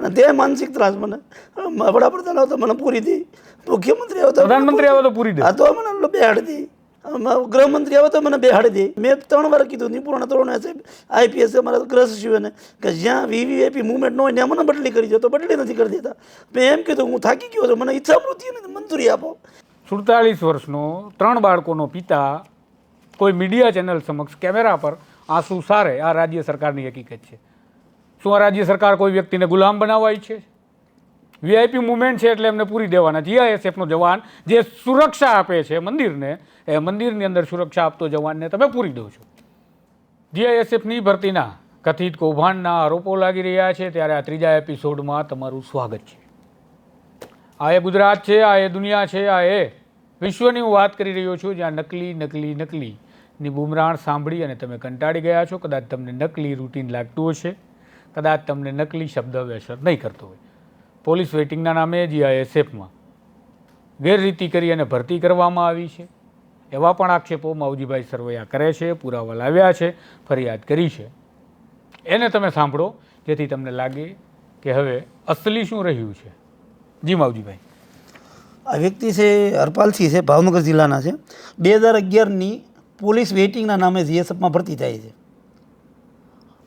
અને તે માનસિક ત્રાસ મને. વડાપ્રધાન આવતો મને પૂરી હતી મુખ્યમંત્રી આવતો પ્રધાનમંત્રી આવે તો પૂરી દે? આ તો મને બેહાડી દી. આમાં ગૃહમંત્રી આવે તો મને બેહાડી દે. મેં ત્રણ વાર કીધું નિપુણ ત્રણ હશે આઈપીએસ અમારા ગ્રહ સચિવને કે જ્યાં વીવીઆઈપી મુવમેન્ટ ન હોય ત્યાં મને બદલી કરી દો. તો બદલી નથી કરી દેતા. મેં એમ કીધું હું થાકી ગયો છું. મને ઈચ્છા મૃત્યુ નથી મંજૂરી આપો. સુડતાલીસ વર્ષનો ત્રણ બાળકોનો પિતા કોઈ મીડિયા ચેનલ સમક્ષ કેમેરા પર આંસુ સારે. આ રાજ્ય સરકારની હકીકત છે. શું આ રાજ્ય સરકાર કોઈ વ્યક્તિને ગુલામ બનાવવા ઈચ્છે છે? વીઆઈપી મુવમેન્ટ છે એટલે એમને પૂરી દેવાના જીઆઈએસએફનો જવાન જે સુરક્ષા આપે છે મંદિરને, એ મંદિરની અંદર સુરક્ષા આપતો જવાનને તમે પૂરી દો છો. જીઆઈએસએફની ભરતીના કથિત કૌભાંડના આરોપો લાગી રહ્યા છે. ત્યારે આ ત્રીજા એપિસોડમાં તમારું સ્વાગત છે. આ એ ગુજરાત છે, આ એ દુનિયા છે, આ એ વિશ્વની હું વાત કરી રહ્યો છું, જ્યાં નકલી નકલી નકલીની બુમરાણ સાંભળી અને તમે કંટાળી ગયા છો. કદાચ તમને નકલી રૂટીન લાગતું હશે. કદાચ તમને નકલી શબ્દ વ્યસર નહીં કરતો હોય. પોલીસ વેઇટિંગના નામે જીઆઈએસએફમાં ગેરરીતિ કરી અને ભરતી કરવામાં આવી છે. એવા પણ આક્ષેપો માવજીભાઈ સરવૈયા કરે છે, પુરાવા લાવ્યા છે, ફરિયાદ કરી છે. એને તમે સાંભળો, જેથી તમને લાગે કે હવે અસલી શું રહ્યું છે. જી માવજીભાઈ. આ વ્યક્તિ છે, હરપાલસિંહ છે, ભાવનગર જિલ્લાના છે. બે હજાર અગિયારની પોલીસ વેઇટિંગના નામે જીએસએફમાં ભરતી થાય છે.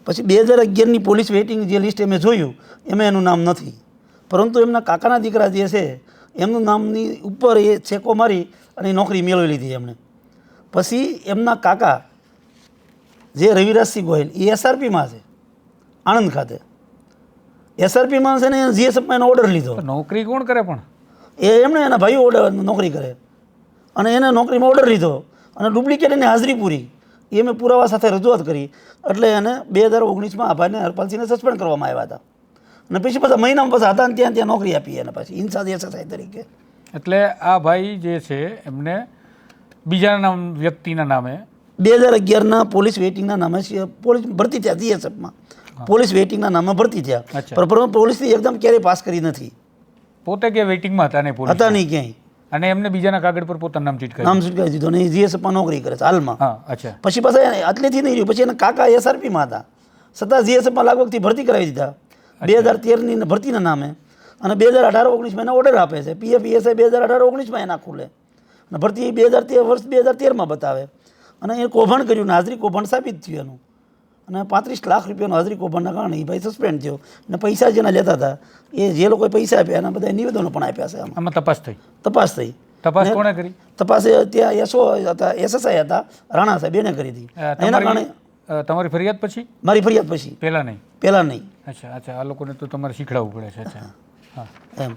પછી બે હજાર અગિયારની પોલીસ વેઇટિંગ જે લિસ્ટ અમે જોયું એમાં એનું નામ નથી. પરંતુ એમના કાકાના દીકરા જે છે એમનું નામની ઉપર એ છેકો મારી અને એ નોકરી મેળવી લીધી એમણે. પછી એમના કાકા જે રવિરાજસિંહ ગોહિલ એ એસઆરપીમાં છે આણંદ ખાતે. એસઆરપીમાં છે ને જીએસએફમાં એનો ઓર્ડર લીધો. નોકરી કોણ કરે પણ? એ એમણે એના ભાઈઓ ઓર્ડર નોકરી કરે. અને એને નોકરીમાં ઓર્ડર લીધો. અને ડુપ્લિકેટ એની હાજરી પૂરી. એ મેં પુરાવા સાથે રજૂઆત કરી. એટલે એને બે હજાર ઓગણીસમાં આ ભાઈને હરપાલસિંહને સસ્પેન્ડ કરવામાં આવ્યા હતા. અને પછી પાછા મહિનામાં પાછા હતા ને ત્યાં ત્યાં નોકરી આપી એને પછી ઇન્સાદ એસએસઆઈ તરીકે. એટલે આ ભાઈ જે છે એમને બીજા નામ વ્યક્તિના નામે? બે હજાર અગિયારના પોલીસ વેઇટિંગના નામે પોલીસ ભરતી થયા જીએસએફમાં પોલીસ વેઇટિંગના નામે ભરતી થયા. પણ પોલીસની એકદમ ક્યારેય પાસ કરી નથી. પોતે કે વેઇટિંગમાં હતા નહીં હતા નહીં ક્યાંય. અને એમને બીજાના કાગળ પર પોતાનું નામ ચીટ કર્યું. નામ કરી દીધું અને જીએસએફમાં નોકરી કરે છે હાલમાં. હા અચ્છા. પછી પાછા આટલેથી નહીં રહ્યું. પછી એના કાકા એસઆરપીમાં હતા. છતાં જીએસએફમાં લાગવગથી ભરતી કરાવી દીધા. બે હજાર તેરની ભરતીના નામે. અને બે હજાર અઢાર ઓગણીસમાં એના ઓર્ડર આપે છે. પીએફ ઈએસઆઈ બે હજાર અઢાર ઓગણીસમાં એના ખુલે. અને ભરતી બે હજાર તેર વર્ષ બે હજાર તેરમાં બતાવે. અને એ કૌભાંડ કર્યું. ને હાજરી કૌભાંડ સાબિત થયું એનું. અને પાંત્રીસ લાખ રૂપિયાનો હાજરી કૌભાંડના કારણે એ ભાઈ સસ્પેન્ડ થયો. અને પૈસા જેના લેતા હતા એ જે લોકોએ પૈસા આપ્યા એના બધા નિવેદનો પણ આપ્યા છે આમાં. તપાસ થઈ? તપાસ થઈ. તપાસ કોણે કરી? તપાસ ત્યાં એસઓ હતા એસએસઆઈ હતા રાણા સાહેબ એને કરી હતી. એના કારણે તમારી ફરિયાદ પછી? મારી ફરિયાદ પછી. પહેલા નહીં? પહેલાં નહીં. અચ્છા અચ્છા આ લોકોને તો તમારે શીખડાવવું પડે છે અચ્છા. હા. એમ.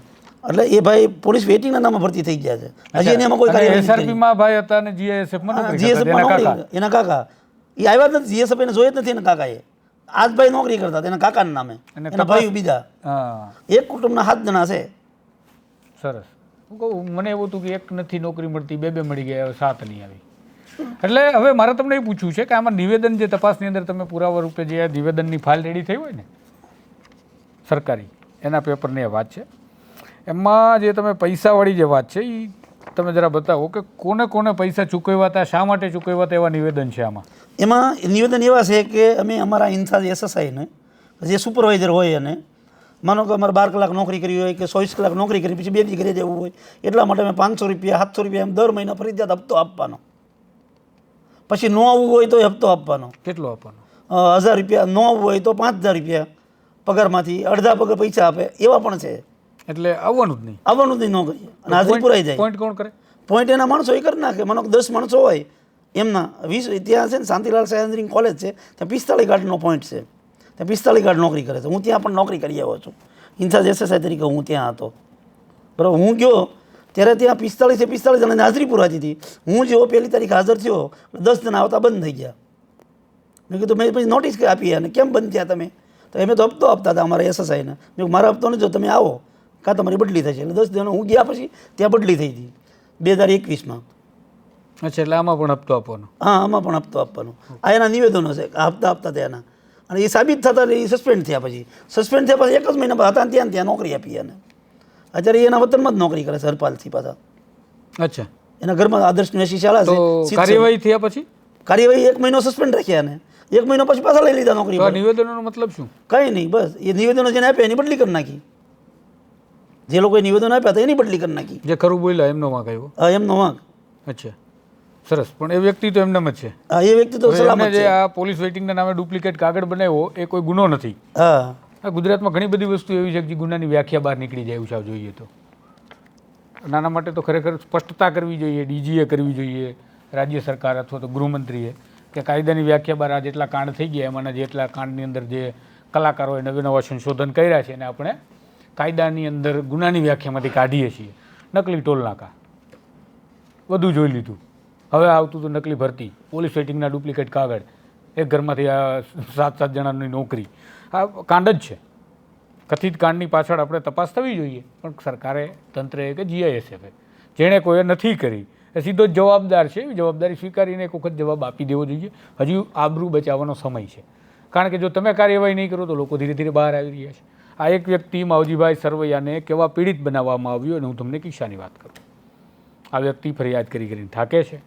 એટલે એ ભાઈ પોલીસ વેટિંગના નામે ભરતી થઈ ગયા છે. હજી એમાં કોઈ નથી ભાઈ હતા અને જીએસએફમાં એના કાકા. એ આવ્યા જ નથી જીએસએફ એને જોઈ જ નથી એના કાકાએ. આજ ભાઈ નોકરી કરતા એના કાકાના નામે. અને એના ભાઈ બીજા હા. એક કુટુંબના સાત જણા છે. સરસ. હું કહું મને એવું હતું કે એક નથી નોકરી મળતી બે બે મળી ગયા હવે સાત નહીં આવી. એટલે હવે મારે તમને એ પૂછવું છે કે આમાં નિવેદન જે તપાસની અંદર તમે પુરાવા રૂપે જે નિવેદનની ફાઇલ રેડી થઈ હોય ને સરકારી એના પેપરની એ વાત છે. એમાં જે તમે પૈસાવાળી જે વાત છે એ તમે જરા બતાવો કે કોને કોને પૈસા ચૂકવ્યા હતા શા માટે ચૂકવ્યા હતા એવા નિવેદન છે આમાં? એમાં નિવેદન એવા છે કે અમે અમારા ઇન્ચાર્જ એસએસઆઈને જે સુપરવાઇઝર હોય અને માનો કે અમારે બાર કલાક નોકરી કરી હોય કે ચોવીસ કલાક નોકરી કરી પછી બે દી ઘરે જવું હોય એટલા માટે અમે પાંચસો રૂપિયા સાતસો રૂપિયા એમ દર મહિના ફરજિયાત હપ્તો આપવાનો. પછી ન આવવું હોય તો હપ્તો આપવાનો. કેટલો આપવાનો? હજાર રૂપિયા ન આવવું હોય તો પાંચ હજાર રૂપિયા પગારમાંથી અડધા પગાર પૈસા આપે એવા પણ છે. એટલે આવવાનું જ નહીં. આવવાનું જ નહીં ન કરીએ. અને હાજરી પુરાઈ જાય. પોઈન્ટ કોણ કરે? પોઈન્ટ એના માણસો એ કરી નાખે. માનો કે દસ માણસો હોય એમના વીસ ત્યાં છે ને શાંતિલાલ સાયન્દ્રિંગ કોલેજ છે ત્યાં પિસ્તાળીસ ગાર્ડનો પોઈન્ટ છે. ત્યાં પિસ્તાળીસ ગાર્ડ નોકરી કરે છે. હું ત્યાં પણ નોકરી કરી આવ્યો છું. ઇન્ચાર્જ એસએસઆઈ તરીકે હું ત્યાં હતો. બરાબર? હું ગયો ત્યારે ત્યાં પિસ્તાળીસે પિસ્તાળીસ જણાની હાજરી પુરાતી હતી. હું જેવો પહેલી તારીખ હાજર થયો. દસ જણા આવતા બંધ થઈ ગયા. મેં કીધું મેં પછી નોટિસ આપી અને કેમ બંધ થયા તમે? તો એમ તો હપ્તો આપતા હતા અમારા એસએસઆઈને મેં મારા હપ્તો નહીં જો તમે આવો. કાં તમારી બદલી થશે એટલે દસ જણા હું ગયા પછી ત્યાં બદલી થઈ હતી બે હજાર એકવીસમાં. અચ્છા એટલે આમાં પણ હપ્તો આપવાનો. હા આમાં પણ હપ્તો આપવાનો. આ એના નિવેદનો છે હપ્તા હપ્તા ત્યાંના અને એ સાબિત થતા એ સસ્પેન્ડ થયા પછી. સસ્પેન્ડ થયા પછી એક જ મહિના હતા ત્યાં ત્યાં નોકરી આપી એને. અત્યારે એના વતનમાં જ નોકરી કરે છે હરપાલથી પાછા. અચ્છા. એના ઘરમાં આદર્શ નિવાસી શાળા છે. કાર્યવાહી થયા પછી? કાર્યવાહી એક મહિનો સસ્પેન્ડ રાખ્યા એને. એક મહિનો પછી પાછા લઈ લીધા નોકરી નિવેદનોનો મતલબ શું? કંઈ નહીં બસ. એ નિવેદનો જેને આપ્યા એની બદલી કરી નાખી. જે લોકોએ નિવેદન આપ્યા હતા એની બદલી કરી નાખી. જે ખરું બોલ્યા એમનો વાંક આવ્યો? એમનો વાંક. અચ્છા. સરસ. પણ એ વ્યક્તિ તો એમનામ જ છે. હા એ વ્યક્તિ તો સલામત છે. આ પોલીસ વેઇટિંગના નામે ડુપ્લિકેટ કાગળ બનાવ્યો એ કોઈ ગુનો નથી. હા. આ ગુજરાતમાં ઘણી બધી વસ્તુ એવી છે કે જે ગુનાની વ્યાખ્યા બહાર નીકળી જાય એવું સાવ જોઈએ તો. નાના માટે તો ખરેખર સ્પષ્ટતા કરવી જોઈએ ડીજીએ કરવી જોઈએ રાજ્ય સરકાર અથવા તો ગૃહમંત્રીએ કે કાયદાની વ્યાખ્યા બહાર આ જેટલા કાંડ થઈ ગયા એમાંના જેટલા કાંડની અંદર જે કલાકારોએ નવા નવા સંશોધન કર્યા છે એને આપણે કાયદાની અંદર ગુનાની વ્યાખ્યામાંથી કાઢીએ છીએ. નકલી ટોલ નાકા. બધું જોઈ લીધું. હવે આવતું હતું નકલી ભરતી. પોલીસ વેટિંગના ડુપ્લિકેટ કાગળ. એક ઘરમાંથી આ સાત સાત જણાની નોકરી. આ કાંડ જ છે. કથિત કાંડની પાછળ આપણે તપાસ થવી જોઈએ. પણ સરકારે તંત્રએ કે જીઆઈએસએફે જેણે કોઈએ નથી કરી, એ સીધો જ જવાબદાર છે. એવી જવાબદારી સ્વીકારીને એક વખત જવાબ આપી દેવો જોઈએ. હજી આબરૂ બચાવવાનો સમય છે. કારણ કે જો તમે કાર્યવાહી નહીં કરો તો લોકો ધીરે ધીરે બહાર આવી રહ્યા છે. આ એક વ્યક્તિ માવજીભાઈ સરવૈયાને કેવા પીડિત બનાવવામાં આવ્યું અને હું તમને કિસ્સાની વાત કરું. આ વ્યક્તિ ફરિયાદ કરી કરીને થાકે છે.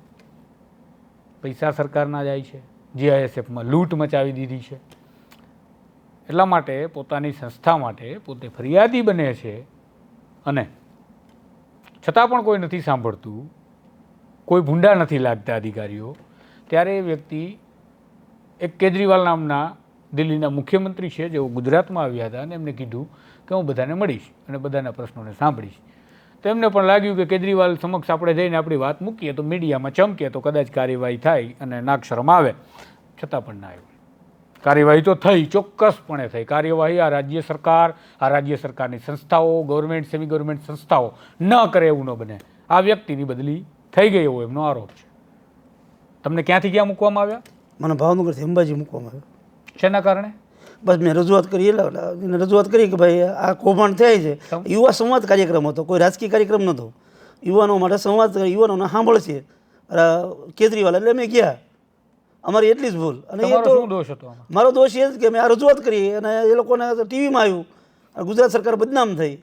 પૈસા સરકારના જાય છે. જીઆઈએસએફમાં લૂંટ મચાવી દીધી છે. એટલા માટે પોતાની સંસ્થા માટે પોતે ફરિયાદી બને છે અને છતાં પણ કોઈ નથી સાંભળતું, કોઈ ભૂંડા નથી લાગતા અધિકારીઓ, ત્યારે એ વ્યક્તિ એક કેજરીવાલ નામના દિલ્હીના મુખ્યમંત્રી છે, જેઓ ગુજરાતમાં આવ્યા હતા અને એમને કીધું કે હું બધાને મળીશ અને બધાના પ્રશ્નોને સાંભળીશ. તો એમને પણ લાગ્યું કે કેજરીવાલ સમક્ષ આપણે જઈને આપણી વાત મૂકીએ તો મીડિયામાં ચમકે તો કદાચ કાર્યવાહી થાય અને નાકશરમ આવે. છતાં પણ ના આવ્યું. કાર્યવાહી તો થઈ, ચોક્કસપણે થઈ. કાર્યવાહી આ રાજ્ય સરકાર, આ રાજ્ય સરકારની સંસ્થાઓ, ગવર્મેન્ટ સેમી ગવર્મેન્ટ સંસ્થાઓ ન કરે એવું ન બને. આ વ્યક્તિની બદલી થઈ ગઈ એવો એમનો આરોપ છે. તમને ક્યાંથી ક્યાં મૂકવામાં આવ્યા? મને ભાવનગરથી અંબાજી મૂકવામાં આવ્યો. શેના કારણે? બસ મેં રજૂઆત કરી એટલે રજૂઆત કરી કે ભાઈ આ કૌભાંડ થાય છે. યુવા સંવાદ કાર્યક્રમ હતો કોઈ રાજકીય કાર્યક્રમ નહોતો. યુવાનો માટે સંવાદ યુવાનોને સાંભળશે. કેજરીવાલ એટલે અમે ગયા. અમારી એટલી જ ભૂલ. અને એ તો દોષ હતો મારો દોષ એ જ કે મેં આ રજૂઆત કરી અને એ લોકોને ટીવીમાં આવ્યું. અને ગુજરાત સરકાર બદનામ થઈ.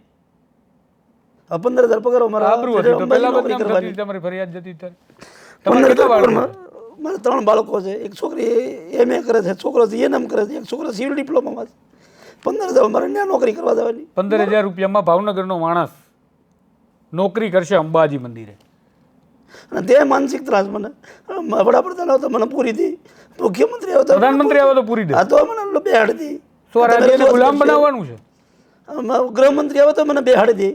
પંદર હજાર પગાર અમારા તમારી ફરિયાદ જતી પંદર મારે ત્રણ બાળકો છે. એક છોકરી એમ એ કરે છે છોકરો એનએમ કરે છે એક છોકરો સિવિલ ડિપ્લોમામાં છે. પંદર હજાર મારે ત્યાં નોકરી કરવા જવાની. પંદર હજાર રૂપિયામાં ભાવનગરનો માણસ નોકરી કરશે અંબાજી મંદિરે. અને તે માનસિક ત્રાસ મને. વડાપ્રધાન આવતા મને પૂરી દી. મુખ્યમંત્રી આવતા પ્રધાનમંત્રી આવે તો પૂરી દે. આ તો મને બેહાડી શું આ ગુલામ બનાવવાનું છે? ગૃહમંત્રી આવે તો મને બેહાડી દે.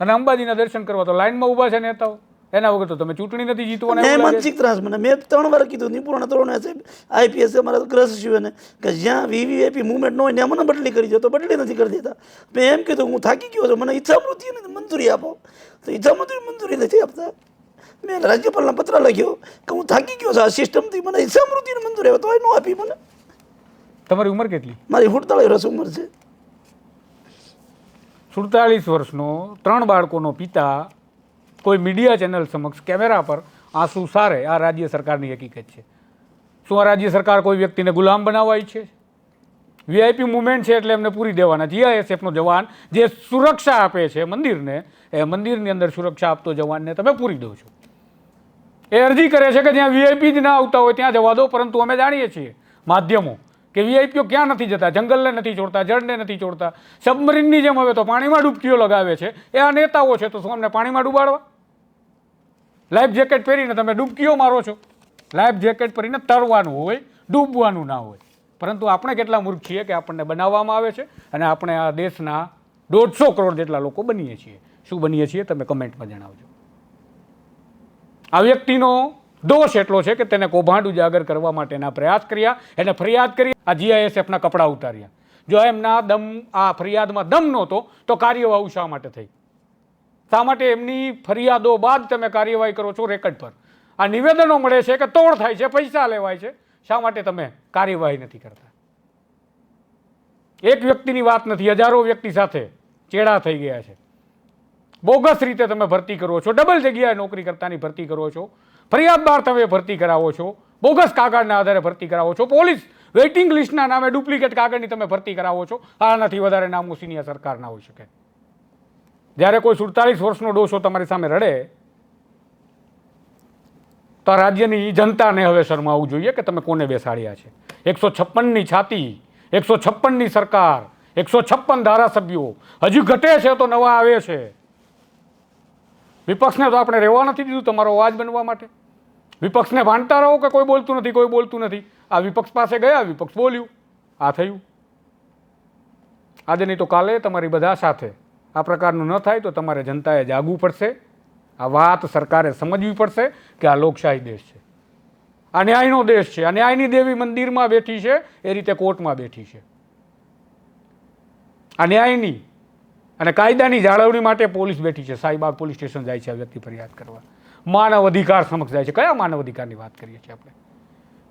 અને અંબાજીના દર્શન કરવા તો લાઈનમાં ઊભા છે નેતાઓ. એના વગર તો તમે ચૂંટણી નથી જીતવાના મેં. માનસિક ત્રાસ મને. મેં ત્રણ વાર કીધું નિપુણ ત્રણ સાહેબ આઈપીએસ અમારા ગ્રહ સચિવને કે જ્યાં વીવીઆઈપી મુવમેન્ટ ન હોય ને મને બદલી કરી દો. તો બદલી નથી કરી દેતા. મેં એમ કીધું હું થાકી ગયો છું. મને ઈચ્છા મૃત્યુની મંજૂરી આપો. તો ઈચ્છા મૃત્યુ મંજૂરી નથી આપતા. મેં રાજ્યપાલના પત્ર લખ્યો કે હું થાકી ગયો છું આ સિસ્ટમથી મને ઈચ્છા મૃત્યુની મંજૂરી આવે તો ન આપી મને. તમારી ઉંમર કેટલી? મારી સુડતાળીસ રસ ઉંમર છે. સુડતાલીસ વર્ષનો ત્રણ બાળકોનો પિતા કોઈ મીડિયા ચેનલ સમક્ષ કેમેરા પર આંસુ સારે આ રાજ્ય સરકારની હકીકત છે. શું આ રાજ્ય સરકાર કોઈ વ્યક્તિને ગુલામ બનાવવા ઈચ્છે વીઆઈપી મુવમેન્ટ છે એટલે એમને પૂરી દેવાના. જીઆઈએસએફનો જવાન જે સુરક્ષા આપે છે મંદિરને, એ મંદિરની અંદર સુરક્ષા આપતો જવાનને તમે પૂરી દો છો. એ અરજી કરે છે કે જ્યાં વીઆઈપી જ ના આવતા હોય ત્યાં જવા દો, પરંતુ અમે જાણીએ છીએ માધ્યમો કે વીઆઈપીઓ ક્યાં નથી જતા, જંગલને નથી છોડતા, જળને નથી છોડતા. સબમરીનની જેમ હવે તો પાણીમાં ડૂબકીઓ લગાવે છે. એ આ નેતાઓ છે તો શું અમને પાણીમાં ડૂબાડવા? લાઈફ જેકેટ પહેરીને તમે ડૂબકીઓ મારો છો. લાઈફ જેકેટ પહેરીને તરવાનું હોય, ડૂબવાનું ના હોય. પરંતુ આપણે કેટલા મૂર્ખ છીએ કે આપણને બનાવવામાં આવે છે અને આપણે આ દેશના દોઢસો કરોડ જેટલા લોકો બનીએ છીએ. શું બનીએ છીએ? તમે કમેન્ટમાં જણાવજો. આ વ્યક્તિનો દોષ એટલો છે કે તેને કૌભાંડ ઉજાગર કરવા માટેના પ્રયાસ કર્યા, એને ફરિયાદ કરી, આ જીઆઈએસએફના કપડાં ઉતાર્યા. જો એમના દમ, આ ફરિયાદમાં દમ નહોતો, તો કાર્યવાહી શા માટે થઈ? શા માટે એમની ફરિયાદો બાદ તમે કાર્યવાહી કરો છો રેકર્ડ પર? આ નિવેદનો મળે છે કે તોડ થાય છે, પૈસા લેવાય છે. શા માટે તમે કાર્યવાહી નથી કરતા? એક વ્યક્તિની વાત નથી, હજારો વ્યક્તિ સાથે ચેડા થઈ ગયા છે. બોગસ રીતે તમે ભરતી કરો છો, ડબલ જગ્યાએ નોકરી કરતાની ભરતી કરો છો ફરિયાદ બહાર તમે ભરતી કરાવો છો, બોગસ કાગળના આધારે ભરતી કરાવો છો, પોલીસ વેઇટિંગ લિસ્ટના નામે ડુપ્લિકેટ કાગળની તમે ભરતી કરાવો છો. આનાથી વધારે નામ સિનિયર સરકારના હોઈ શકે. જ્યારે કોઈ સુડતાલીસ વર્ષનો ડોસો તમારી સામે રડે, તો રાજ્યની જનતાને હવે શરમાવવું જોઈએ કે તમે કોને બેસાડ્યા છે. એકસો છપ્પનની છાતી, એકસો છપ્પનની સરકાર, એકસો છપ્પન ધારાસભ્યો, હજી ઘટે છે તો નવા આવે છે. વિપક્ષને તો આપણે રહેવા નથી દીધું તમારો અવાજ બનવા માટે. વિપક્ષને ભાંડતા રહો કે કોઈ બોલતું નથી, કોઈ બોલતું નથી. આ વિપક્ષ પાસે ગયા, વિપક્ષ બોલ્યું, આ થયું. આજે નહીં તો કાલે તમારી બધા સાથે આ પ્રકારનું ન થાય તો તમારે જનતાએ જાગવું પડશે. આ વાત સરકારે સમજવી પડશે કે આ લોકશાહી દેશ છે. આ ન્યાયનો દેશ છે. આ ન્યાયની દેવી મંદિરમાં બેઠી છે. એ રીતે કોર્ટમાં બેઠી છે. આ ન્યાયની અને કાયદાની જાળવણી માટે પોલીસ બેઠી છે. સાઈબાગ પોલીસ સ્ટેશન જાય છે આ વ્યક્તિ ફરિયાદ કરવા. માનવ અધિકાર સમક્ષ જાય છે. કયા માનવ અધિકારની વાત કરીએ છીએ આપણે?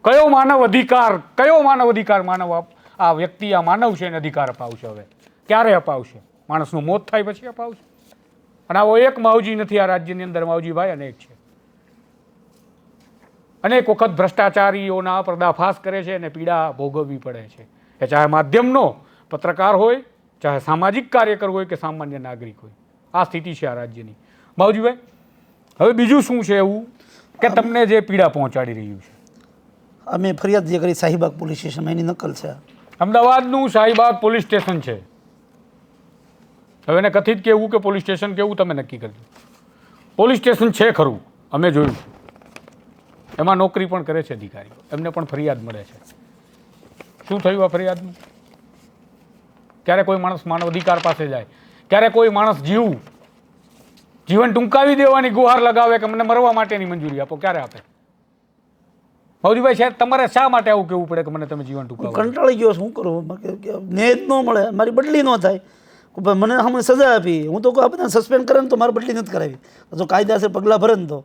કયો માનવ અધિકાર, કયો માનવ અધિકાર માનવ આ વ્યક્તિ આ માનવ છે, એને અધિકાર અપાવશે હવે? ક્યારે અપાવશે? માણસનું મોત થાય પછી અપાવશે અને આવો એક માવજી નથી આ રાજ્યની અંદર. માવજીભાઈ અનેક છે. અનેક વખત ભ્રષ્ટાચારીઓના પર્દાફાશ કરે છે અને પીડા ભોગવવી પડે છે. એ ચાહે માધ્યમનો પત્રકાર હોય ચાહે સામાજિક કાર્યકર હોય કે સામાન્ય નાગરિક હોય. આ સ્થિતિ છે આ રાજ્યની. માવજીભાઈ હવે બીજું શું છે એવું કે તમને જે પીડા પહોંચાડી રહ્યું છે? અમે ફરિયાદ જે કરી શાહીબાગ પોલીસ સ્ટેશનમાં એની નકલ છે. અમદાવાદનું શાહીબાગ પોલીસ સ્ટેશન છે. હવે એને કથિત કેવું કે પોલીસ સ્ટેશન કેવું તમે નક્કી કરજો. પોલીસ સ્ટેશન છે ખરું, અમે જોયું. એમાં નોકરી પણ કરે છે અધિકારીઓ. એમને પણ ફરિયાદ મળે છે. શું થયું આ ફરિયાદનું ક્યારે કોઈ માણસ માનવ અધિકાર પાસે જાય, ક્યારે કોઈ માણસ જીવ, જીવન ટૂંકાવી દેવાની ગુહાર લગાવે કે મને મરવા માટેની મંજૂરી આપો, ક્યારે આપે? ભાવજીભાઈ સાહેબ, તમારે શા માટે આવું કહેવું પડે કે મને તમે જીવન ટૂંકાવો કંટાળી ગયો શું કરું? બાકી ન્યાય ન મળે, મારી બદલી ન થાય. મને હમણાં સજા આપી. હું તો કહું આ બધા સસ્પેન્ડ કરે ને તો મારે બદલી નથી કરાવી. જો કાયદાસર પગલાં ભરે ને તો.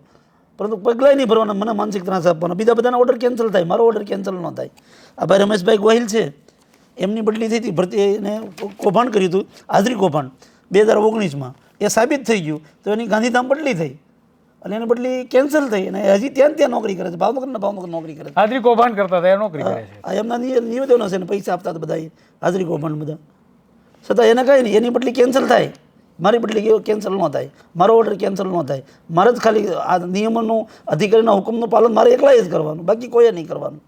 પરંતુ પગલાં નહીં ભરવાના મને માનસિક ત્રાસ આપવાનો. બીજા બધાના ઓર્ડર કેન્સલ થાય. મારો ઓર્ડર કેન્સલ ન થાય. આ ભાઈ રમેશભાઈ ગોહિલ છે. એમની બદલી થઈ હતી. ભરતી એને કૌભાંડ કર્યું હતું. હાજરી કૌભાંડ. બે હજાર ઓગણીસમાં. એ સાબિત થઈ ગયું. તો એની ગાંધીધામ બદલી થઈ. અને એની બદલી કેન્સલ થઈ. અને હજી ત્યાં ત્યાં નોકરી કરે છે. ભાવનગરના ભાવનગર નોકરી કરે છે. હાજરી કૌભાંડ કરતા હતા. નોકરી કરે છે. એમના નિવેદનો છે ને પૈસા આપતા હતા બધા હાજરી કૌભાંડ બધા. છતાં એને કાંઈ નહીં. એની પટલી કેન્સલ થાય. મારી પટલી કેન્સલ ન થાય. મારો ઓર્ડર કેન્સલ ન થાય. મારે જ ખાલી આ નિયમોનું, અધિકારીના હુકમનું પાલન મારે એકલાએ જ કરવાનું. બાકી કોઈએ નહીં કરવાનું.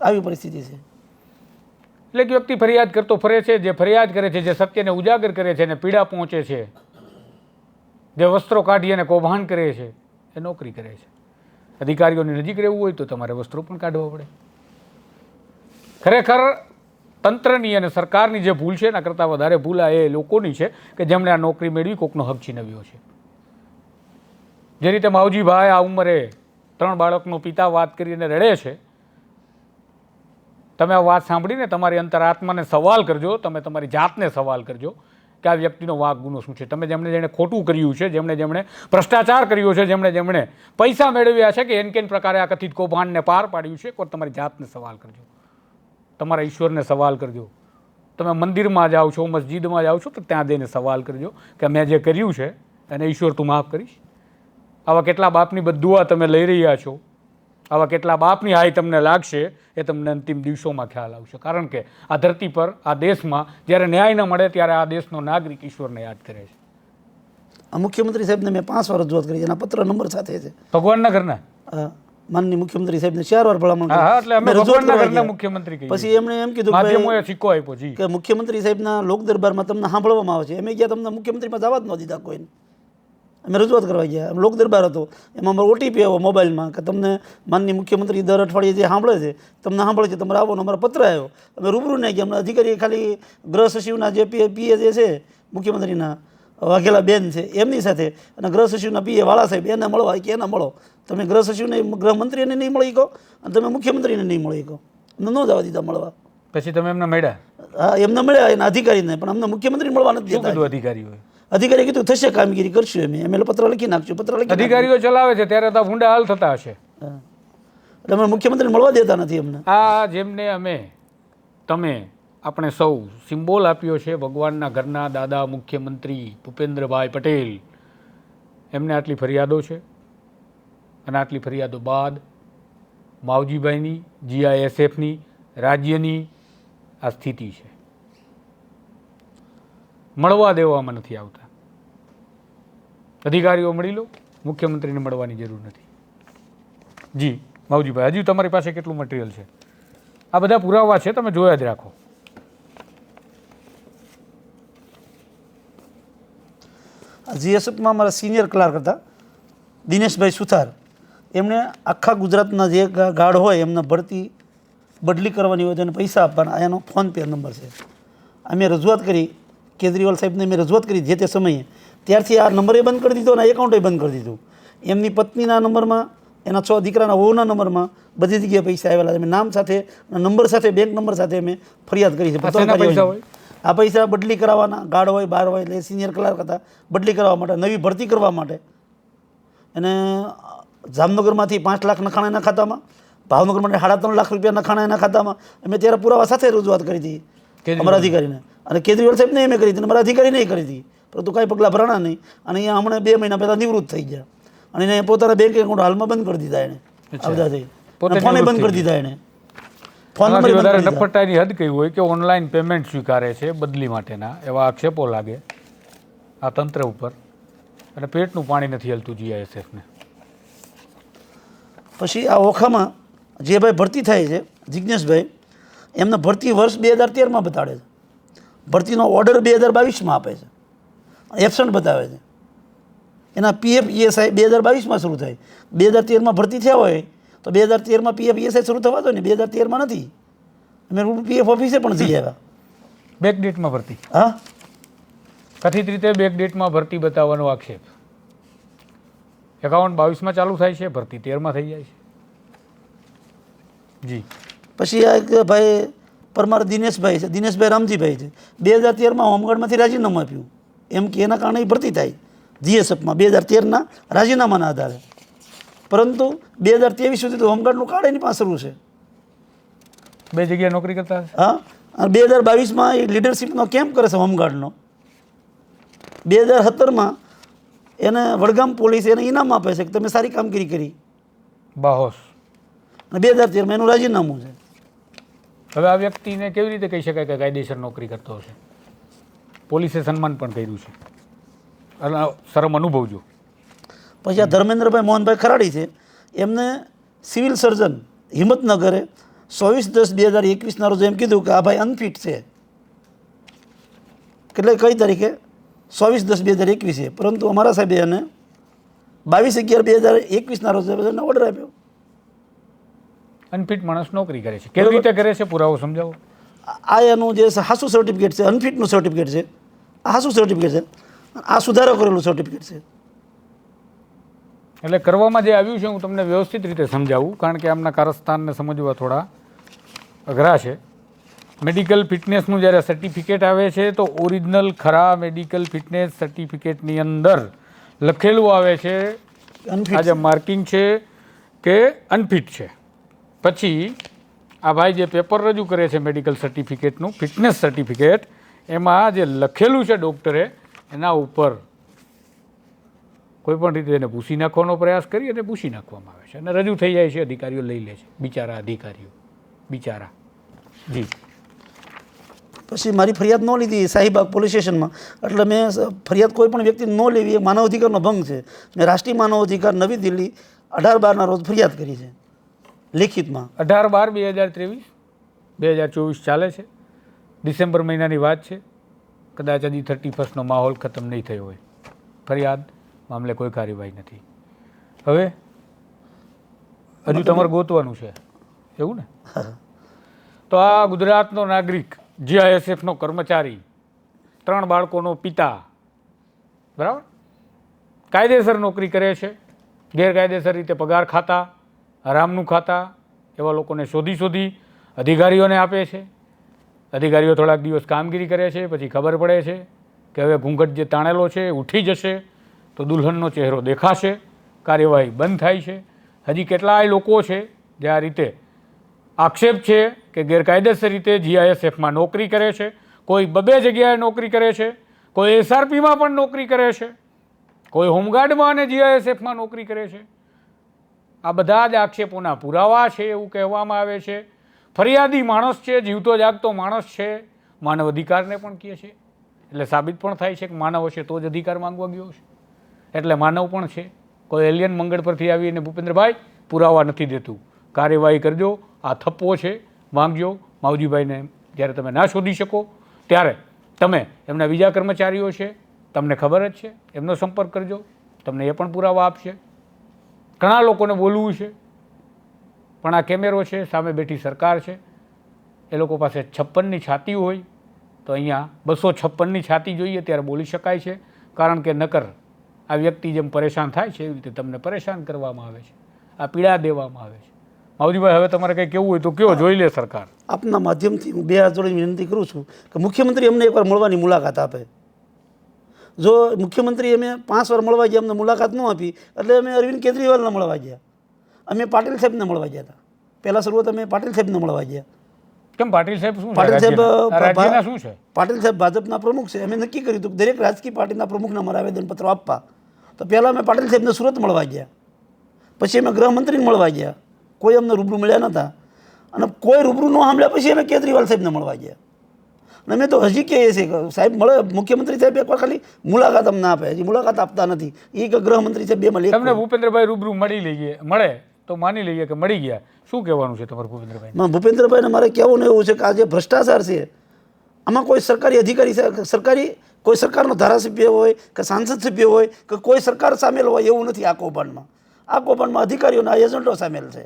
આવી પરિસ્થિતિ છે. એટલે એક વ્યક્તિ ફરિયાદ કરતો ફરે છે, જે ફરિયાદ કરે છે, જે સત્યને ઉજાગર કરે છે અને પીડા પહોંચે છે, જે વસ્ત્રો કાઢી અને કૌભાંડ કરે છે, એ નોકરી કરે છે. અધિકારીઓની નજીક રહેવું હોય તો તમારે વસ્ત્રો પણ કાઢવા પડે. ખરેખર તંત્રની અને સરકારની જે ભૂલ છે એના કરતાં વધારે ભૂલ આ એ લોકોની છે કે જેમણે આ નોકરી મેળવી, કોકનો હક છીનવ્યો છે. જે રીતે માવજીભાઈ આ ઉંમરે ત્રણ બાળકનો પિતા વાત કરીને રડે છે, તમે આ વાત સાંભળીને તમારી અંતરાત્માને સવાલ કરજો, તમે તમારી જાતને સવાલ કરજો કે આ વ્યક્તિનો વાક ગુનો શું છે. તમે જેમણે જેણે ખોટું કર્યું છે, જેમણે જેમણે ભ્રષ્ટાચાર કર્યો છે, જેમણે જેમણે પૈસા મેળવ્યા છે કે એન કેન પ્રકારે આ કથિત કૌભાંડને પાર પાડ્યું છે કોઈ તમારી જાતને સવાલ કરજો. તમારા ઈશ્વરને સવાલ કરજો. તમે મંદિરમાં જાઓ છો મસ્જિદમાં જાઓ છો તો ત્યાં જઈને સવાલ કરજો કે મેં જે કર્યું છે એને ઈશ્વર તું માફ કરીશ. આવા કેટલા બાપની બદુઆ તમે લઈ રહ્યા છો આવા કેટલા બાપની હાય તમને લાગશે એ તમને અંતિમ દિવસોમાં ખ્યાલ આવશે. કારણ કે આ ધરતી પર આ દેશમાં જ્યારે ન્યાય ન મળે ત્યારે આ દેશનો નાગરિક ઈશ્વરને યાદ કરે છે. આ મુખ્યમંત્રી સાહેબને મેં પાંચ વાર રજૂઆત કરી છે એના પત્ર નંબર સાથે છે. ભગવાનના ઘરના? માનની મુખ્યમંત્રી સાહેબને ચાર વાર ભલામણ કરી. મુખ્યમંત્રી પછી એમણે એમ કીધું સિક્કો આપ્યો જી. કે મુખ્યમંત્રી સાહેબના લોક દરબારમાં તમને સાંભળવામાં આવે છે. એમ ગયા તમને મુખ્યમંત્રીમાં જવા જ ન દીધા કોઈને. અમે રજૂઆત કરવા ગયા. એમ લોક દરબાર હતો. એમાં અમારો ઓટીપી આવ્યો મોબાઈલમાં કે તમને માનની મુખ્યમંત્રી દર અઠવાડિયે જે સાંભળે છે તમને સાંભળે છે તમારે આવો ને અમારો પત્ર આવ્યો. અમે રૂબરૂ નહીં ગયા. અમને અધિકારી ખાલી ગૃહ સચિવના જે પી પીએ જે છે મુખ્યમંત્રીના વાઘેલા બેન છે એમની સાથે. અને ગૃહ સચિવના પીએ વાળા સાહેબ એને મળવા કે એને મળો. તમે ગૃહ સચિવને ગૃહમંત્રીને નહીં મળી કહો અને તમે મુખ્યમંત્રીને નહીં મળી કહો ન જવા દીધા મળવા. પછી તમે એમને મળ્યા? હા એમને મળ્યા એના અધિકારીને પણ અમને મુખ્યમંત્રી મળવા નથી દેતા કીધું અધિકારીઓએ? અધિકારી કીધું થશે કામગીરી કરશું એમ એમ પત્ર લખી નાખશું પત્ર લખી અધિકારીઓ ચલાવે છે ત્યારે તો ભૂંડા હાલ થતા હશે. એટલે અમે મુખ્યમંત્રી મળવા દેતા નથી અમને. આ જેમને અમે તમે આપણે સૌ સિમ્બોલ આપ્યો છે ભગવાનના ઘરના દાદા મુખ્યમંત્રી ભૂપેન્દ્રભાઈ પટેલ. એમને આટલી ફરિયાદો છે અને આટલી ફરિયાદો બાદ માવજીભાઈની, જીઆઈએસએફની, રાજ્યની આ સ્થિતિ છે. મળવા દેવામાં નથી આવતા. અધિકારીઓ મળી લો, મુખ્યમંત્રીને મળવાની જરૂર નથી. જી, માવજીભાઈ, હજી તમારી પાસે કેટલું મટીરિયલ છે? આ બધા પુરાવા છે, તમે જોયા જ રાખો. જીએસએફમાં મારા સિનિયર ક્લાર્ક હતા, દિનેશભાઈ સુથાર. એમણે આખા ગુજરાતના જે ગાર્ડ હોય એમને ભરતી, બદલી કરવાની હોય તો એને પૈસા આપવાના. એનો ફોન પે નંબર છે. અમે રજૂઆત કરી, કેજરીવાલ સાહેબને મેં રજૂઆત કરી જે તે સમયે. ત્યારથી આ નંબરે બંધ કરી દીધો અને એકાઉન્ટે બંધ કરી દીધું. એમની પત્નીના નંબરમાં એના છ દીકરાના વહુના નંબરમાં બધી જગ્યાએ પૈસા આવેલા છે. નામ સાથે નંબર સાથે બેંક નંબર સાથે અમે ફરિયાદ કરી છે. આ પૈસા બદલી કરાવવાના. ગાર્ડ હોય બાર હોય એટલે સિનિયર ક્લાર્ક હતા. બદલી કરાવવા માટે નવી ભરતી કરવા માટે. એને જામનગરમાંથી પાંચ લાખ નખાણા એના ખાતામાં ભાવનગર માટે સાડા ત્રણ લાખ રૂપિયા નખાણા એના ખાતામાં. અમે ત્યારે પુરાવા સાથે રજૂઆત કરી હતી. અમારા અધિકારીને. અને કેજરીવાલ સાહેબને એમ કરી હતી અમારા મારા અધિકારીને કરી હતી. પરંતુ કાંઈ પગલાં ભરાણા નહીં. અને અહીંયા હમણાં બે મહિના પહેલાં નિવૃત્ત થઈ ગયા. અને એને પોતાના બેંક એકાઉન્ટ હાલમાં બંધ કરી દીધા એને. આ બધા થઈ ફોને બંધ કરી દીધા એને. ફોન નંબર વધારે નફટાની હદ કઈ હોય કે ઓનલાઈન પેમેન્ટ સ્વીકારે છે બદલી માટેના એવા આક્ષેપો લાગે આ તંત્ર ઉપર. અને પેટનું પાણી નથી હલતું જીઆઈએસએફને. પછી આ ઓખામાં જે ભાઈ ભરતી થાય છે જિજ્ઞેશભાઈ એમને ભરતી વર્ષ બે હજાર તેરમાં બતાડે છે. ભરતીનો ઓર્ડર બે હજાર બાવીસમાં આપે છે. એબસન્ટ બતાવે છે. એના પીએફ ઈએસઆઈ બે હજાર બાવીસમાં શરૂ થાય. બે હજાર તેરમાં ભરતી થયા હોય તો બે હજાર તેરમાં પીએફ ઈએસઆઈ શરૂ થવા દો ને બે હજાર તેરમાં નથી. અમે પીએફ ઓફિસે પણ જઈ આવ્યા. બેક ડેટમાં ભરતી. હા? કથિત રીતે બેક ડેટમાં ભરતી બતાવવાનો આક્ષેપ. એકાઉન્ટ બાવીસમાં ચાલુ થાય છે ભરતી તેરમાં થઈ જાય છે. જી. પછી આ એક ભાઈ પરમાર દિનેશભાઈ છે દિનેશભાઈ રામજીભાઈ છે. બે હજાર તેરમાં હોમગાર્ડમાંથી રાજીનામું આપ્યું. એમ કે એના કારણે ભરતી થાય. જીએસએફમાં બે હજાર તેરના રાજીનામાના આધારે. પરંતુ બે હજાર ત્રેવીસ સુધી તો હોમગાર્ડનું કાર્ડ એની પાસે છે. બે જગ્યાએ નોકરી કરતા હા. અને બે હજાર બાવીસમાં એ લીડરશિપનો કેમ્પ કરે છે હોમગાર્ડનો. બે હજાર સત્તરમાં એને વડગામ પોલીસ એને ઇનામ આપે છે કે તમે સારી કામગીરી કરી. બાહોશ. અને બે હજાર તેરમાં એનું રાજીનામું છે. હવે આ વ્યક્તિને કેવી રીતે કહી શકાય કે કાયદેસર નોકરી કરતો હશે? પોલીસે સન્માન પણ કર્યું છે. અને શરમ અનુભવજો. પછી આ ધર્મેન્દ્રભાઈ મોહનભાઈ ખરાડી છે. એમને સિવિલ સર્જન હિંમતનગરે ચોવીસ દસ બે હજાર એકવીસના રોજ એમ કીધું કે આ ભાઈ અનફિટ છે. એટલે કઈ તારીખે? ચોવીસ દસ બે હજાર એકવીસે. પરંતુ અમારા સાહેબે એને બાવીસ અગિયાર બે હજાર એકવીસના રોજ એને ઓર્ડર આપ્યો. અનફિટ માણસ નોકરી કરે છે. કેવી રીતે કરે છે? પુરાવો સમજાવો. આ- આ એનું જે હાસુ સર્ટિફિકેટ છે અનફિટનું સર્ટિફિકેટ છે. આ હાસુ સર્ટિફિકેટ છે. આ સુધારો કરેલું સર્ટિફિકેટ છે. એટલે કરવામાં જે આવ્યું છે હું તમને વ્યવસ્થિત રીતે સમજાવું કારણ કે આમના કારસ્થાનને સમજવા થોડા અઘરા છે. મેડિકલ ફિટનેસનું જ્યારે સર્ટિફિકેટ આવે છે તો ઓરિજિનલ ખરા મેડિકલ ફિટનેસ સર્ટિફિકેટની અંદર લખેલું આવે છે આ જે માર્કિંગ છે કે અનફિટ છે. પછી આ ભાઈ જે પેપર રજૂ કરે છે મેડિકલ સર્ટિફિકેટનું ફિટનેસ સર્ટિફિકેટ એમાં જે લખેલું છે ડૉક્ટરે એના ઉપર કોઈ પણ રીતે એને ભૂસી નાખવાનો પ્રયાસ કરી અને ભૂસી નાખવામાં આવે છે. અને રજૂ થઈ જાય છે અધિકારીઓ લઈ લે છે બિચારા અધિકારીઓ બિચારા. જી. પછી મારી ફરિયાદ ન લીધી શાહીબાગ પોલીસ સ્ટેશનમાં. એટલે મેં ફરિયાદ કોઈ પણ વ્યક્તિ ન લેવી એ માનવ અધિકારનો ભંગ છે. મેં રાષ્ટ્રીય માનવ અધિકાર નવી દિલ્હી અઢાર બારના રોજ ફરિયાદ કરી છે લેખિતમાં. અઢાર બાર બે હજાર ત્રેવીસ બે હજાર ચોવીસ ચાલે છે. ડિસેમ્બર મહિનાની વાત છે. કદાચ હજી થર્ટી ફર્સ્ટનો માહોલ ખતમ નહીં થયો હોય. ફરિયાદ મામલે કોઈ કાર્યવાહી નથી. હવે, હજુ તમારે ગોતવાનું છે. એવું ને? તો આ ગુજરાતનો નાગરિક, જીઆઈએસએફનો કર્મચારી, ત્રણ બાળકોનો પિતા, બરાબર? કાયદેસર નોકરી કરે છે. ગેરકાયદેસર રીતે પગાર ખાતા આરામનું ખાતા, એવા લોકોને શોધી શોધી અધિકારીઓને આપે છે. અધિકારીઓ થોડાક દિવસ કામગીરી કરે છે, પછી ખબર પડે છે કે હવે ઘૂંઘટ જે તાણેલો છે ઉઠી જશે. તો દુલ્હનનો ચહેરો દેખાશે, કાર્યવાહી બંધ થાય છે. હજી કેટલાય લોકો છે જે આ રીતે આક્ષેપ છે કે ગેરકાયદેસર રીતે જીઆઈએસએફમાં નોકરી કરે છે, કોઈ બબે જગ્યાએ નોકરી કરે છે, કોઈ એસઆરપીમાં પણ નોકરી કરે છે, કોઈ હોમગાર્ડમાં અને જીઆઈએસએફમાં નોકરી કરે છે. આ બધા જ આક્ષેપોના પુરાવા છે એવું કહેવામાં આવે છે. ફરિયાદી માણસ છે, જીવતો જાગતો માણસ છે, માનવ અધિકારને પણ કહે છે. એટલે સાબિત પણ થાય છે કે માનવ હશે તો જ અધિકાર માંગવા ગયો છે એટલે માનવ પણ છે. કોઈ એલિયન મંગળ પરથી આવીને ભૂપેન્દ્રભાઈ પુરાવા નથી દેતું. કાર્યવાહી કરજો. આ થપ્પો છે. માંગજો. માવજીભાઈને જ્યારે તમે ના શોધી શકો, ત્યારે તમે એમના બીજા કર્મચારીઓ છે, તમને ખબર જ છે. એમનો સંપર્ક કરજો. તમને એ પણ પુરાવા આપશે. ઘણા લોકોને બોલવું છે. પણ આ કેમેરો છે, સામે બેઠી સરકાર છે. એ લોકો પાસે છપ્પનની છાતી હોય તો અહીંયા બસો છપ્પનની છાતી જોઈએ, ત્યારે બોલી શકાય છે. કારણ કે નકર આ વ્યક્તિ જેમ પરેશાન થાય છે એવી રીતે તમને પરેશાન કરવામાં આવે છે. આ પીડા દેવામાં આવે છે. માવજીભાઈ હવે તમારે કંઈ કેવું હોય તો કયો જોઈ લે સરકાર. આપના માધ્યમથી હું બે હાથ જોડે વિનંતી કરું છું કે મુખ્યમંત્રી અમને એકવાર મળવાની મુલાકાત આપે. જો મુખ્યમંત્રી અમે પાંચ વાર મળવા ગયા અમને મુલાકાત ન આપી એટલે અમે અરવિંદ કેજરીવાલને મળવા ગયા. અમે પાટીલ સાહેબને મળવા ગયા હતા. પહેલાં શરૂઆત અમે પાટીલ સાહેબને મળવા ગયા. કેમ પાટીલ સાહેબ શું પાટીલ સાહેબ શું છે? પાટીલ સાહેબ ભાજપના પ્રમુખ છે. અમે નક્કી કર્યું હતું કે દરેક રાજકીય પાર્ટીના પ્રમુખને અમારા આવેદનપત્રો આપવા. તો પહેલાં અમે પાટીલ સાહેબને સુરત મળવા ગયા. પછી અમે ગૃહમંત્રીને મળવા ગયા. કોઈ અમને રૂબરૂ મળ્યા નહોતા. અને કોઈ રૂબરૂ ન સાંભળ્યા પછી અમે કેજરીવાલ સાહેબને મળવા ગયા. અને અમે તો હજી કહીએ છીએ સાહેબ મળે મુખ્યમંત્રી સાહેબ એકવાર ખાલી મુલાકાત અમને આપે. હજી મુલાકાત આપતા નથી. એ કે ગૃહમંત્રી સાહેબ મળી તમને ભૂપેન્દ્રભાઈ રૂબરૂ મળી લઈએ મળે તો માની લઈએ કે મળી ગયા. શું કહેવાનું છે તમારું ભૂપેન્દ્રભાઈ ભૂપેન્દ્રભાઈને મારે કહેવું ને એવું છે કે આ જે ભ્રષ્ટાચાર છે આમાં કોઈ સરકારી અધિકારી સરકારી કોઈ સરકારનો ધારાસભ્ય હોય કે સાંસદ સભ્ય હોય કે કોઈ સરકાર સામેલ હોય એવું નથી આ કૌભાંડમાં આ કૌભાંડમાં અધિકારીઓના એજન્ટો સામેલ છે.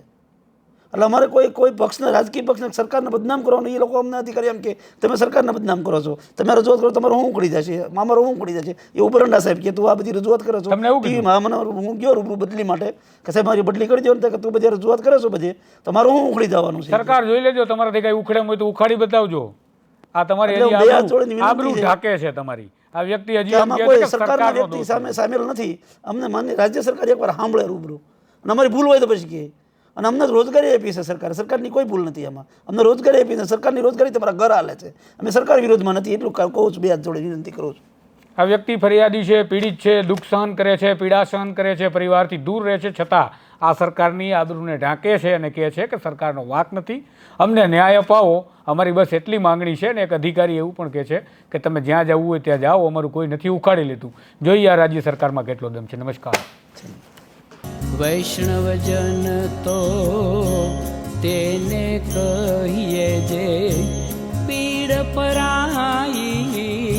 એટલે અમારે કોઈ કોઈ પક્ષને રાજકીય પક્ષને સરકારને બદનામ કરવાનું એ લોકો અમને અધિકારી એમ કે તમે સરકારને બદનામ કરો છો. તમે રજૂઆત કરો તમારું હું ઉખડી જશે? મારું શું ઉકળી જશે? એ ઉપરંડા સાહેબ કે તું આ બધી રજૂઆત કરો છો? ટીવીમાં મને હું ગયો રૂબરૂ બદલી માટે કે સાહેબ મારી બદલી કરી દો ને કે તું બધી રજૂઆત કરે છો બધી? તમારું શું ઉખડી જવાનું છે? સરકાર જોઈ લેજો તમારાથી કઈ ઉખડે હોય તો ઉખાડી બતાવજો. આ તમારી આબરૂ-. ઢાકે છે તમારી. આ વ્યક્તિ હજી કોઈ સરકારના વ્યક્તિ સામે સામેલ નથી. અમને માન્ય રાજ્ય સરકાર એકવાર સાંભળે રૂબરૂ. અને અમારી ભૂલ હોય તો પછી કહે. અને અમને રોજગારી આપી છે સરકાર. સરકારની કોઈ ભૂલ નથી એમાં અમને રોજગારી આપી છે. સરકારની રોજગારી તમારા ઘર હાલે છે. અમે સરકાર વિરોધમાં નથી. એટલું કહું છું. બે હાથ જોડે વિનંતી કરું છું. આ વ્યક્તિ ફરિયાદી છે પીડિત છે દુઃખ સહન કરે છે પીડા સહન કરે છે પરિવારથી દૂર રહે છે. છતાં આ સરકારની આદરૂને ઢાંકે છે અને કહે છે કે સરકારનો વાંક નથી. અમને ન્યાય અપાવો. અમારી બસ એટલી માંગણી છે ને એક અધિકારી એવું પણ કહે છે કે તમે જ્યાં જવું હોય ત્યાં જાઓ, અમારું કોઈ નથી, ઉખાડી લેતું. જોઈએ આ રાજ્ય સરકારમાં કેટલો દમ છે. નમસ્કાર. વૈષ્ણવજન તો તેને કહીએ જે પીડ પરાઈ